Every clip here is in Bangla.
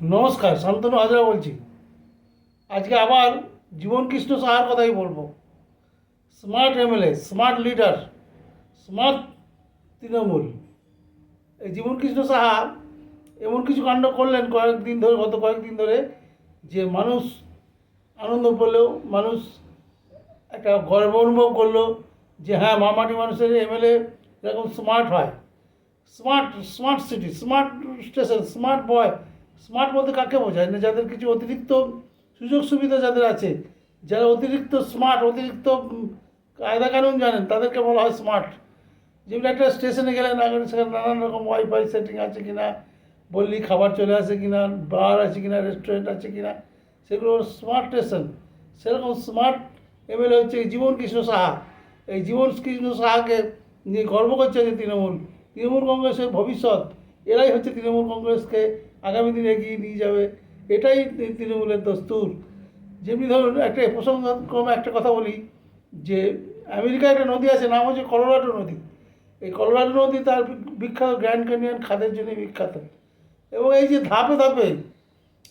নমস্কার, শান্তনু হাজরা বলছি। আজকে আবার জীবন কৃষ্ণ সাহার কথাই বলব। Smart MLA smart leader smart Trinamool. এই জীবন কৃষ্ণ সাহা এমন কিছু কাণ্ড করলেন কয়েকদিন ধরে, গত কয়েকদিন ধরে, যে মানুষ আনন্দ পেলেও মানুষ একটা গর্ব অনুভব করল, যে হ্যাঁ মামাটি মানুষের এমএলএ এরকম স্মার্ট হয়। Smart smart city smart station smart boy smart বলতে কাকে বোঝায়? না, যাদের কিছু অতিরিক্ত সুযোগ সুবিধা যাদের আছে, যারা অতিরিক্ত স্মার্ট, অতিরিক্ত কায়দা কানুন জানেন, তাদেরকে বলা হয় স্মার্ট। যেমনি একটা স্টেশনে গেলে না সেখানে নানান রকম ওয়াইফাই সেটিং আছে কি না বললি খাবার চলে আসে কি না বার আছে কি না রেস্টুরেন্ট আছে কি না সেগুলো স্মার্ট স্টেশন। সেরকম স্মার্ট এমএলএ হচ্ছে জীবন কৃষ্ণ সাহা। এই জীবন কৃষ্ণ সাহাকে নিয়ে গর্ব করছে যে তৃণমূল। তৃণমূল কংগ্রেসের ভবিষ্যৎ, এরাই হচ্ছে তৃণমূল কংগ্রেসকে আগামী দিনে এগিয়ে নিয়ে যাবে। এটাই তৃণমূলের দস্তুর। যেমনি ধরুন, একটা প্রসঙ্গক্রমে একটা কথা বলি, যে আমেরিকায় একটা নদী আছে, নাম হচ্ছে কলোরাডো নদী। এই কলোরাডো নদী তার বিখ্যাত গ্র্যান্ড ক্যানিয়ন খাদের জন্য বিখ্যাত। এবং এই যে ধাপে ধাপে,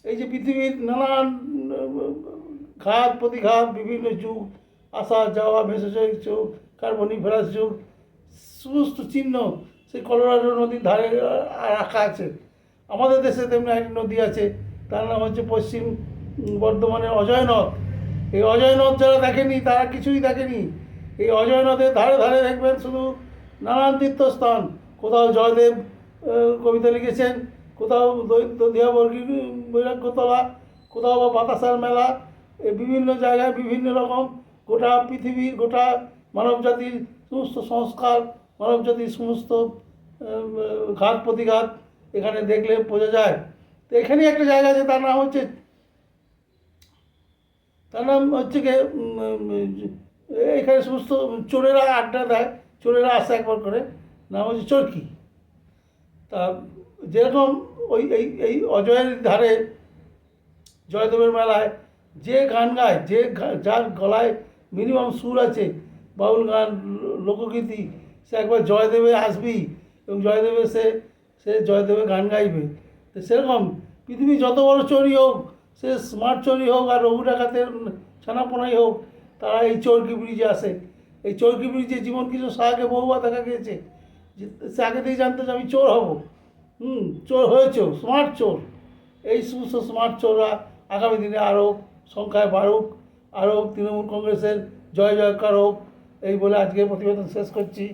এই যে পৃথিবীর নানান, ঘাত, প্রতিঘাত, বিভিন্ন যুগ, আসা, যাওয়া মেসোজয়িক যুগ, কার্বনিফেরাস যুগ, সমস্ত চিহ্ন সেই কলোরাডো নদীর ধারে রাখা আছে। আমাদের দেশে তেমনি একটি নদী আছে, তার নাম হচ্ছে পশ্চিম বর্ধমানের অজয় নদ। এই অজয় নদ যারা দেখেনি, তারা কিছুই দেখেনি। এই অজয় নদের ধারে ধারে দেখবেন শুধু নানান তীর্থস্থান। কোথাও জয়দেব কবিতা লিখেছেন, কোথাও দধিয়া বর্গী, বৈরাগ্যতলা, কোথাও বা বাতাসার মেলা। বিভিন্ন জায়গায় বিভিন্ন রকম গোটা পৃথিবীর গোটা মানব জাতির সমস্ত সংস্কার মানব জাতির সমস্ত ঘাত প্রতিঘাত এখানে দেখলে বোঝা যায়। তো এখানেই একটা জায়গা আছে, তার নাম হচ্ছে তার নাম হচ্ছে গিয়ে এখানে সমস্ত চোরেরা আড্ডা দেয়, চোরেরা আসে একবার করে। নাম হচ্ছে চরকি। তা যেরকম ওই, এই এই অজয়ের ধারে জয়দেবের মেলায় যে গান গায়, যে যার গলায় মিনিমাম সুর আছে, বাউল গান লোকগীতি, সে একবার জয়দেবে আসবি এবং জয়দেবে সে সে জয়দেবে গান গাইবে। তো সেরকম পৃথিবী যত বড় চোরই হোক, সে স্মার্ট চোরই হোক আর রঘু ডাকাতের ছানাপোনাই হোক, তারা এই চরকি ব্রিজে আসে। এই চরকি ব্রিজে জীবন কিছু সাহাকে বহুবার দেখা গিয়েছে। সে আগে থেকেই জানতো যে আমি চোর হব। হুম, চোর হয়েছেও স্মার্ট চোর। এই সমস্ত স্মার্ট চোররা আগামী দিনে আরও সংখ্যায় বাড়ুক আরও তৃণমূল কংগ্রেসের জয় জয়কার হোক। এই বলে আজকে প্রতিবেদন শেষ করছি।